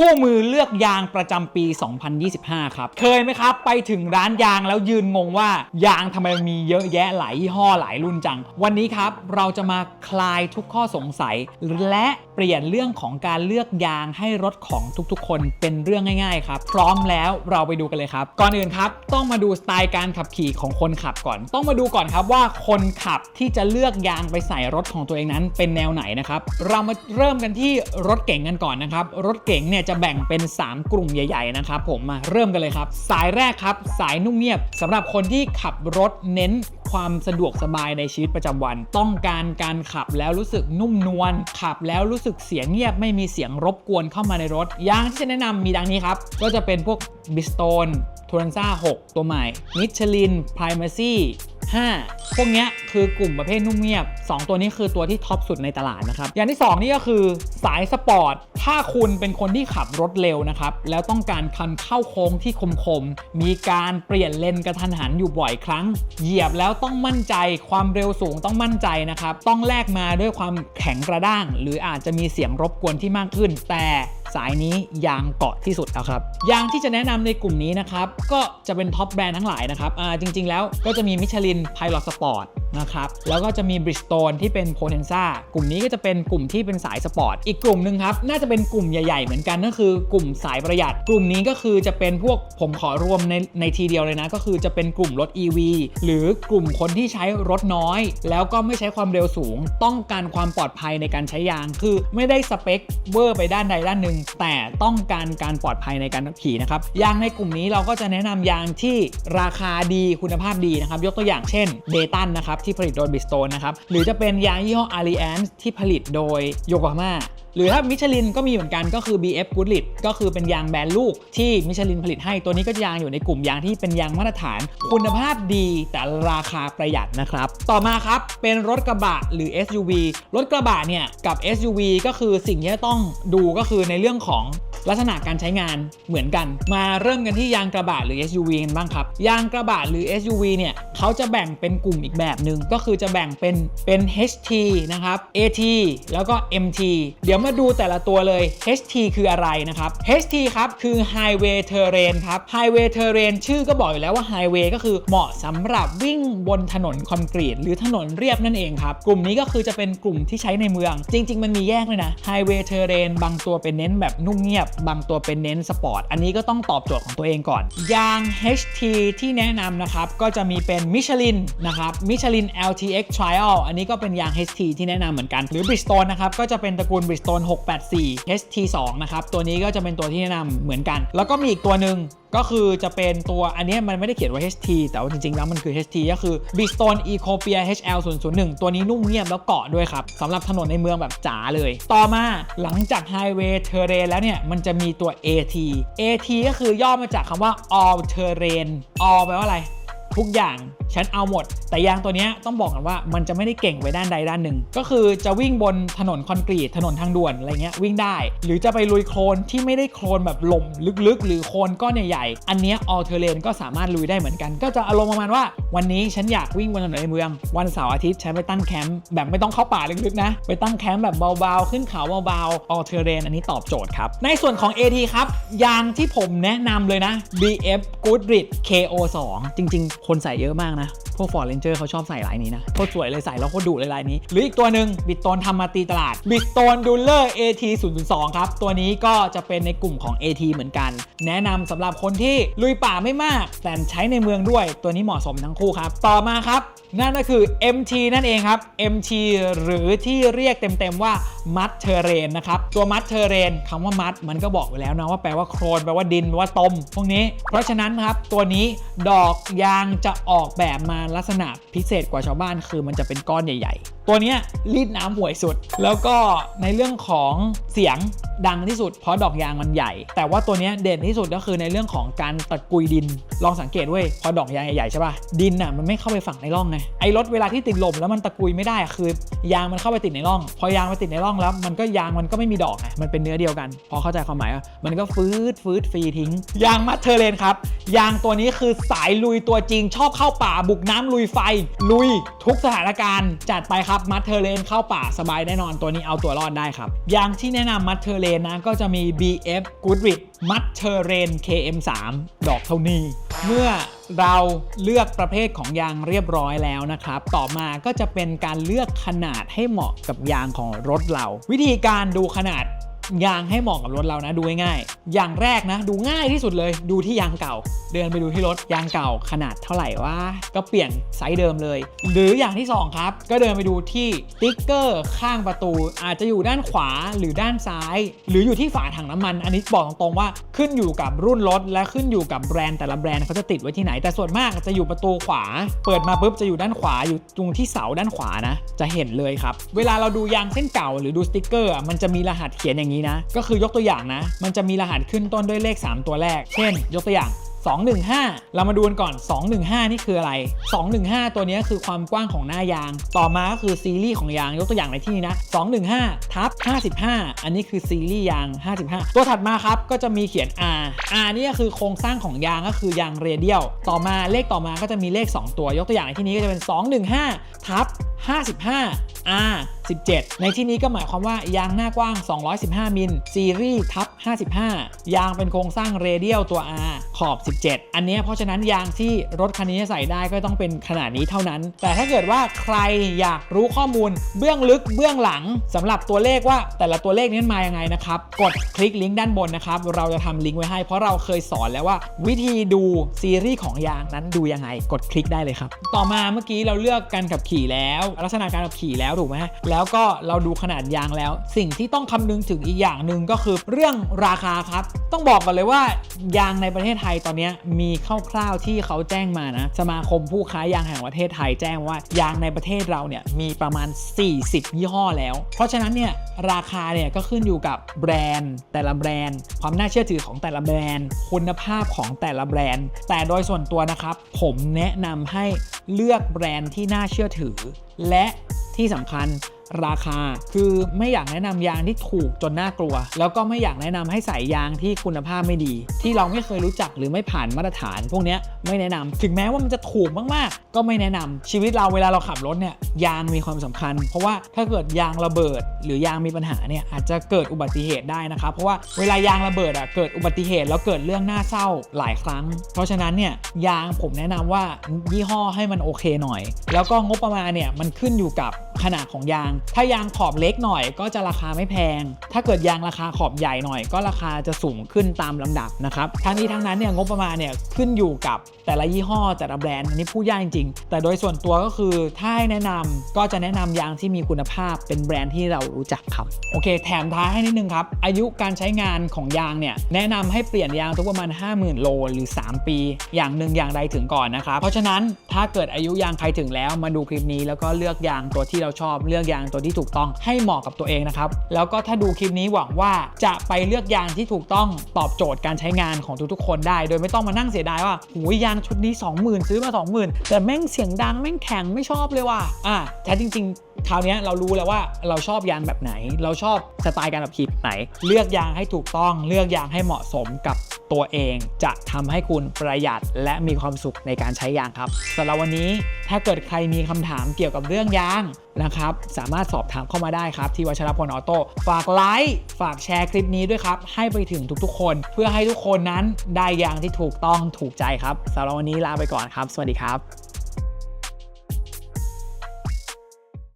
คู่มือเลือกยางประจำปี 2025 ครับ เคยไหมครับ ไปถึงร้านยางแล้วยืนงงว่า ยางทำไมมีเยอะแยะหลายยี่ห้อหลายรุ่นจัง วันนี้ครับเราจะมาคลายทุกข้อสงสัย และเปลี่ยนเรื่องของการเลือกยางให้รถของทุกๆ คนเป็นเรื่องง่ายๆครับ พร้อมแล้วเราไปดูกันเลยครับ ก่อนอื่นครับ ต้องมาดูสไตล์การขับขี่ของคนขับก่อน ต้องมาดูก่อนครับว่าคนขับที่จะเลือกยางไปใส่รถของตัวเองนั้นเป็นแนวไหนนะครับเรามาเริ่มกันที่รถเก๋งกันก่อนนะครับรถเก๋งเนี่ยจะแบ่งเป็น 3 กลุ่มใหญ่ ๆ นะครับผมมาเริ่มกันเลยครับ สายแรกครับ สายนุ่มเงียบสำหรับคนที่ขับรถเน้นความสะดวกสบายในชีวิตประจำวัน ต้องการการขับแล้วรู้สึกนุ่มนวลขับแล้วรู้สึกเสียงเงียบไม่มีเสียงรบกวนเข้ามาในรถยางที่จะแนะนำมีดังนี้ครับก็จะเป็นพวกบิสโตนทูรันซ่า6 ตัวใหม่มิชลินพร i มาซี่5พวกนี้คือกลุ่มประเภทนุ่มเงียบ 2 ตัวนี้คือตัวที่ท็อปสุดในตลาดนะครับ อย่างที่ 2 นี่ก็คือสายสปอร์ต ถ้าคุณเป็นคนที่ขับรถเร็วนะครับ แล้วต้องการคันเข้าโค้งที่คมๆ มีการเปลี่ยนเลนกระทันหันอยู่บ่อยครั้ง เหยียบแล้วต้องมั่นใจ ความเร็วสูงต้องมั่นใจนะครับ ต้องแลกมาด้วยความแข็งกระด้าง หรืออาจจะมีเสียงรบกวนที่มากขึ้น แต่ สายนี้ยางเกาะที่สุดแล้วครับยางที่จะแนะนำในกลุ่มนี้นะครับก็จะเป็นท็อปแบรนด์ทั้งหลายนะครับอ่าจริง ๆ แล้วก็จะมีมิชลิน Pilot Sport นะครับแล้วก็จะมี Bridgestone ที่เป็น Potenza กลุ่มนี้ก็จะเป็นกลุ่มที่เป็นสายสปอร์ตอีกกลุ่มหนึ่งครับน่าจะเป็นกลุ่มใหญ่ ๆ เหมือนกันก็คือกลุ่มสายประหยัด กลุ่มนี้ก็คือจะเป็นพวกผมขอรวมในในทีเดียวเลยนะ ก็คือจะเป็นกลุ่มรถ EV หรือกลุ่มคนที่ใช้รถน้อย แล้วก็ไม่ใช้ความเร็วสูง ต้องการความปลอดภัยในการใช้ยาง คือไม่ได้สเปคเวอร์ไปด้านใดด้านหนึ่งแต่ต้องการการปลอดภัยในการขับขี่นะครับยางในกลุ่มนี้เราก็จะแนะนำยางที่ราคาดีคุณภาพดีนะครับ ยกตัวอย่างเช่นเดตันนะครับที่ผลิตโดยบิสโตนนะครับหรือจะเป็นยางยี่ห้ออารีแอนที่ผลิตโดยโยโกฮาม่า หรือถ้ามิชลินก็มีเหมือนกันก็คือ BF Goodrich ก็คือเป็นยางแบรนด์ลูกที่มิชลินผลิตให้ตัวนี้ก็ยางอยู่ในกลุ่มยางที่เป็นยางมาตรฐาน คุณภาพดีแต่ราคาประหยัดนะครับ ต่อมาครับเป็นรถกระบะหรือ SUV รถกระบะเนี่ยกับ SUV ก็คือสิ่งที่ต้องดูก็คือในเรื่องของ ลักษณะการใช้งานเหมือนกัน มาเริ่มกันที่ยางกระบะหรือ SUV กันบ้างครับ ยางกระบะหรือ SUV เนี่ยเขาจะแบ่งเป็นกลุ่มอีกแบบหนึ่งก็คือจะแบ่งเป็นเป็น HT นะครับ AT แล้วก็ MT เดี๋ยวมาดูแต่ละตัวเลย HT คืออะไรนะครับ HT ครับคือ Highway Terrain ครับ Highway Terrain ชื่อก็บอกอยู่แล้วว่า Highway ก็คือเหมาะสำหรับวิ่งบนถนนคอนกรีต หรือถนนเรียบนั่นเองครับ กลุ่มนี้ก็คือจะเป็นกลุ่มที่ใช้ในเมือง จริง ๆ มันมีแยกเลยนะ Highway Terrain บางตัวเป็นเน้นแบบนุ่มเงียบบางตัวเป็นเน้นสปอร์ต อันนี้ก็ต้องตอบโจทย์ของตัวเองก่อน ยาง HT ที่แนะนำนะครับ ก็จะมีเป็นมิชลินนะครับมิชลิน LTX Trial อันนี้ก็เป็นยาง HT ที่แนะนำเหมือนกัน หรือ Bridgestone นะครับ ก็จะเป็นตระกูล Bridgestone 684 HT2 นะครับ ตัวนี้ก็จะเป็นตัวที่แนะนำเหมือนกัน แล้วก็มีอีกตัวหนึ่งก็คือจะเป็นตัวอันนี้มันไม่ได้เขียนว่า HT แต่ว่าจริงๆแล้วมันคือ HT ก็คือ Bridgestone Ecopia HL 001ตัวนี้นุ่มเงียบแล้วเกาะด้วยครับสำหรับถนนในเมืองแบบจ๋าเลย ต่อมาหลังจาก Highway Terrain แล้วเนี่ย มันจะมีตัว AT AT ก็คือย่อมาจากคำว่า All Terrain All แปลว่าอะไร ทุกอย่างฉันเอาหมด แต่ยางตัวนี้ต้องบอกกันว่ามันจะไม่ได้เก่งไปด้านใดด้านหนึ่ง ก็คือจะวิ่งบนถนนคอนกรีตถนนทางด่วนอะไรเงี้ยวิ่งได้ หรือจะไปลุยโคลนที่ไม่ได้โคลนแบบหล่มลึกๆ หรือโคลนก้อนใหญ่ๆอันนี้ออเทเรนก็สามารถลุยได้เหมือนกัน ก็จะอารมณ์ประมาณว่า วันนี้ฉันอยากวิ่งบนถนนในเมือง วันเสาร์อาทิตย์ฉันไปตั้งแคมป์แบบไม่ต้องเข้าป่าลึกๆนะไปตั้งแคมป์แบบเบาๆขึ้นเขาเบาๆออเทเรนอันนี้ตอบโจทย์ครับในส่วนของ AT ครับยางที่ผมแนะนำเลยนะ BF Goodrich KO2 จริง ๆคนใส่เยอะมากนะ พวก Ford Ranger เขาชอบใส่ลายนี้นะโคตรสวยเลยใส่แล้วโคตรดุเลยลายนี้ หรืออีกตัวหนึ่งบิ t โตนทำมาตีตลาดบิ t โตนดูเลอร์ AT 0 2ครับ ตัวนี้ก็จะเป็นในกลุ่มของ AT เหมือนกัน แนะนำสำหรับคนที่ลุยป่าไม่มาก แต่ใช้ในเมืองด้วย ตัวนี้เหมาะสมทั้งคู่ครับ ต่อมาครับ นั่นก็คือ MT นั่นเองครับ MT หรือที่เรียกเต็มๆว่า มัดเทเรนนะครับ ตัวมัดเทเรนคำว่ามัดมันก็บอกไว้แล้วนะว่าแปลว่าโครนแปลว่าดินแปลว่าตมพวกนี้ เพราะฉะนั้นครับตัวนี้ดอกยางจะออกแบบมาลักษณะพิเศษกว่าชาวบ้าน คือมันจะเป็นก้อนใหญ่ ๆ ตัวนี้รีดน้ำห่วยสุด แล้วก็ในเรื่องของเสียง ดังที่สุดเพราะดอกยางมันใหญ่ แต่ว่าตัวนี้เด่นที่สุดก็คือในเรื่องของการตะกุยดิน ลองสังเกตเว้ยพอดอกยางใหญ่ๆใช่ป่ะดินอะมันไม่เข้าไปฝังในร่องไงไอ้รถเวลาที่ติดลมแล้วมันตะกุยไม่ได้คือยางมันเข้าไปติดในร่อง พอยางมาติดในร่องแล้ว มันก็ยางมันก็ไม่มีดอกไงมันเป็นเนื้อเดียวกัน พอเข้าใจความหมายมันก็ฟืดฟืดฟรีทิ้ง ยางมัดเทเลนครับ ยางตัวนี้คือสายลุยตัวจริง ชอบเข้าป่าบุกน้ำลุยไฟ ลุยทุกสถานการณ์จัดไปครับมัทเทเลนเข้าป่าสบายแน่นอนตัวนี้เอาตัวรอดได้ครับยางที่แนะนำมัทเทอร์เลนนะก็จะมี BF Goodrich m u t Terrain KM3 ดอกเท่านี้ เมื่อเราเลือกประเภทของยางเรียบร้อยแล้วนะครับ ต่อมาก็จะเป็นการเลือกขนาดให้เหมาะกับยางของรถเรา วิธีการดูขนาด ยางให้เหมาะกับรถเรานะดูง่ายๆอย่างแรกนะ ดูง่ายที่สุดเลยดูที่ยางเก่า เดินไปดูที่รถยางเก่าขนาดเท่าไหร่ว่า ก็เปลี่ยนไซส์เดิมเลย หรืออย่างที่สองครับ ก็เดินไปดูที่ติ๊กเกอร์ข้างประตู อาจจะอยู่ด้านขวาหรือด้านซ้าย หรืออยู่ที่ฝาถังน้ำมัน อันนี้บอกตรงๆว่าขึ้นอยู่กับรุ่นรถและขึ้นอยู่กับแบรนด์แต่ละแบรนด์เขาจะติดไว้ที่ไหนแต่ส่วนมากจะอยู่ประตูขวา เปิดมาปุ๊บจะอยู่ด้านขวาอยู่ตรงที่เสาด้านขวานะ จะเห็นเลยครับ เวลาเราดูยางเส้นเก่าหรือดูสติ๊กเกอร์มันจะมีรหัสเขียนอย่างนี้นะ ก็คือยกตัวอย่างนะ มันจะมีรหัสขึ้นต้นด้วยเลข 3 ตัวแรก เช่น ยกตัวอย่าง215 เรามาดูกันก่อน 215 นี่คืออะไร 215 ตัวนี้คือความกว้างของหน้ายาง ต่อมาก็คือซีรีส์ของยาง ยกตัวอย่างในที่นี้นะ 215ทับ55 อันนี้คือซีรีส์ยาง 55 ตัวถัดมาครับก็จะมีเขียน R R นี่ก็คือโครงสร้างของยางก็คือยางเรเดียล ต่อมาเลขต่อมาก็จะมีเลข 2 ตัว ยกตัวอย่างในที่นี้ก็จะเป็น 215ทับ55 R 17 ในที่นี้ก็หมายความว่ายางหน้ากว้าง 215 มิลซีรีส์ทับ55 ยางเป็นโครงสร้างเรเดียลตัว R ขอบ 17 อันนี้เพราะฉะนั้นยางที่รถคันนี้จะใส่ได้ก็ต้องเป็นขนาดนี้เท่านั้น แต่ถ้าเกิดว่าใครอยากรู้ข้อมูล เบื้องลึกเบื้องหลังสำหรับตัวเลขว่าแต่ละตัวเลขนี้มายังไงนะครับ กดคลิกลิงก์ด้านบนนะครับ เราจะทำลิงก์ไว้ให้ เพราะเราเคยสอนแล้วว่า วิธีดูซีรีส์ของยางนั้นดูยังไง กดคลิกได้เลยครับ ต่อมาเมื่อกี้เราเลือกการขับขี่แล้ว ลักษณะการขับขี่แล้วถูกไหมแล้วก็เราดูขนาดยางแล้ว สิ่งที่ต้องคำนึงถึงอีกอย่างหนึ่งก็คือเรื่องราคาครับ ต้องบอกก่อนเลยว่ายางในประเทศไทยตอนนี้มีคร่าวๆที่เขาแจ้งมานะ สมาคมผู้ค้ายางแห่งประเทศไทยแจ้งว่ายางในประเทศเราเนี่ยมีประมาณ 40 ยี่ห้อแล้ว เพราะฉะนั้นเนี่ยราคาเนี่ยก็ขึ้นอยู่กับแบรนด์ แต่ละแบรนด์ ความน่าเชื่อถือของแต่ละแบรนด์ คุณภาพของแต่ละแบรนด์ แต่โดยส่วนตัวนะครับ ผมแนะนำให้เลือกแบรนด์ที่น่าเชื่อถือ และ ที่สำคัญ ราคา คือไม่อยากแนะนำยางที่ถูกจนน่ากลัว แล้วก็ไม่อยากแนะนำให้ใส่ยางที่คุณภาพไม่ดี ที่เราไม่เคยรู้จักหรือไม่ผ่านมาตรฐาน พวกนี้ไม่แนะนำถึงแม้ว่ามันจะถูกมากๆ ก็ไม่แนะนำชีวิตเราเวลาเราขับรถเนี่ยยางมีความสำคัญ เพราะว่าถ้าเกิดยางระเบิด หรือยางมีปัญหาเนี่ยอาจจะเกิดอุบัติเหตุได้นะครับเพราะว่าเวลายางระเบิดอะเกิดอุบัติเหตุแล้วเกิดเรื่องน่าเศร้าหลายครั้ง เพราะฉะนั้นเนี่ยยางผมแนะนำว่ายี่ห้อให้มันโอเคหน่อย แล้วก็งบประมาณเนี่ยมันขึ้นอยู่กับขนาดของยางถ้ายางขอบเล็กหน่อยก็จะราคาไม่แพง ถ้าเกิดยางราคาขอบใหญ่หน่อย ก็ราคาจะสูงขึ้นตามลำดับนะครับทั้งนี้ทั้งนั้นเนี่ยงบประมาณเนี่ยขึ้นอยู่กับแต่ละยี่ห้อแต่ละแบรนด์อันนี้พูดยากจริงๆแต่โดยส่วนตัวก็คือถ้าให้แนะนำก็จะแนะนำยางที่มีคุณภาพเป็นแบรนด์ที่เรารู้จักครับโอเค แถมท้ายให้นิดนึงครับอายุการใช้งานของยางเนี่ยแนะนำให้เปลี่ยนยางทุกประมาณ 50,000 โลหรือ 3 ปี อย่างหนึ่งอย่างใดถึงก่อนนะครับเพราะฉะนั้นถ้าเกิดอายุยางใครถึงแล้วมาดูคลิปนี้แล้วก็เลือกยางตัวที่เราชอบเลือกยางตัวที่ถูกต้องให้เหมาะกับตัวเองนะครับ แล้วก็ถ้าดูคลิปนี้หวังว่าจะไปเลือกยางที่ถูกต้องตอบโจทย์การใช้งานของทุกๆคนได้ โดยไม่ต้องมานั่งเสียดายว่าหูยางชุดนี้ 20,000 ซื้อมา 20,000 แต่แม่งเสียงดังแม่งแข็งไม่ชอบเลยว่ะอ่าแท้จริง ๆ คราวนี้เรารู้แล้วว่าเราชอบยางแบบไหน เราชอบสไตล์การขับขี่ไหน เลือกยางให้ถูกต้อง เลือกยางให้เหมาะสมกับตัวเอง จะทำให้คุณประหยัดและมีความสุขในการใช้ยางครับสำหรับวันนี้ถ้าเกิดใครมีคำถามเกี่ยวกับเรื่องยางนะครับ สามารถสอบถามเข้ามาได้ครับ ที่วัชรพลออโต้ฝากไลค์ฝากแชร์คลิปนี้ด้วยครับ ให้ไปถึงทุกๆ คน เพื่อให้ทุกคนนั้นได้ยางที่ถูกต้องถูกใจครับสำหรับวันนี้ลาไปก่อนครับ สวัสดีครับ